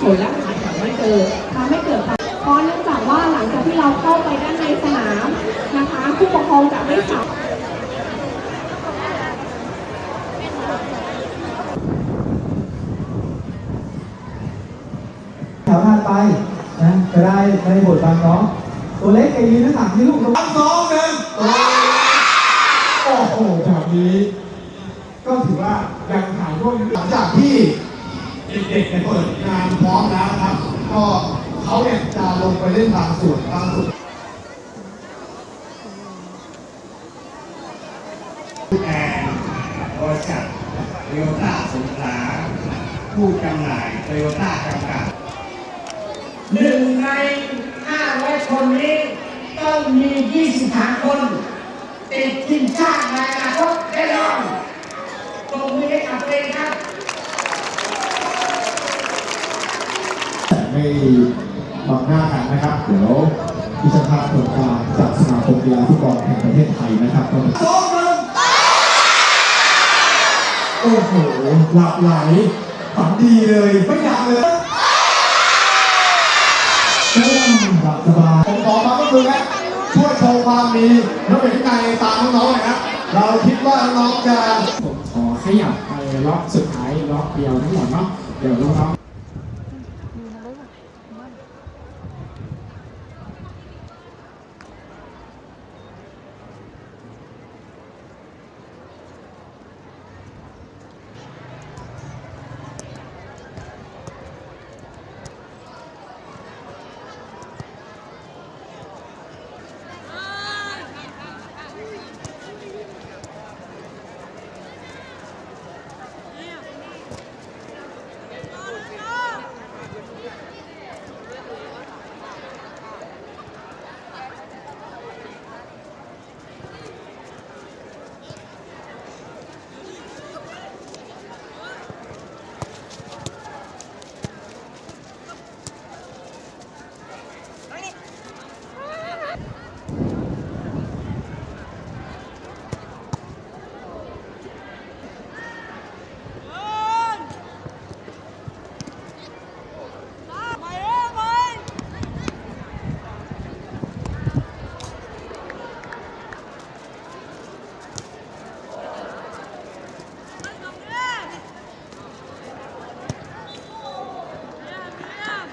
ผลและหาผลไม่เจอทำให้เกิดความเพราะเนื่องจากว่าหลังจากที่เราเข้าไปด้านในสนามนะคะผู้ปกครองจะไม่สามารถแถวถัดไปนะจะได้ได้บทบาทน้อง ตัวเล็กไอ้ยืนข้างหลังนี่ลูกสามสองหนึ่งโอ้โหแบบนี้ ก็ถือว่ายังถ่ายรูปหลังจากที่ เด็กๆเนี่ยเปิดงานพร้อมแล้วนะครับ ก็เขาเนี่ยจะลงไปเล่นบางส่วนบางส่วนแอนบริษัทโตโยต้าสงขลาผู้จำหน่ายโตโยต้าจำกัดหนึ่งในห้าร้อยคนนี้ต้องมี25คนติดทีมชาติในอนาคตแน่นอนตรงนี้ให้กับตัวเองครับ แต่ ไม่บังหน้ากันนะครับ เดี๋ยวพิชพัฒน์ผลาจากสมาคมกีฬาฟุตบอลแห่งประเทศไทยนะครับก็สองหนึ่งโอ้โหหลับไหลฝันดีเลยไม่อยากเลยเริ่มหลับสบายผมขอมาก็คือนะช่วยโชว์ความมีระเบียบวินัยตามน้องๆหน่อยนะเราคิดว่าน้องจะผมขอขยับไปล็อกสุดท้ายล็อกเดียวทั้งหมดเนาะเดี๋ยวน้องๆ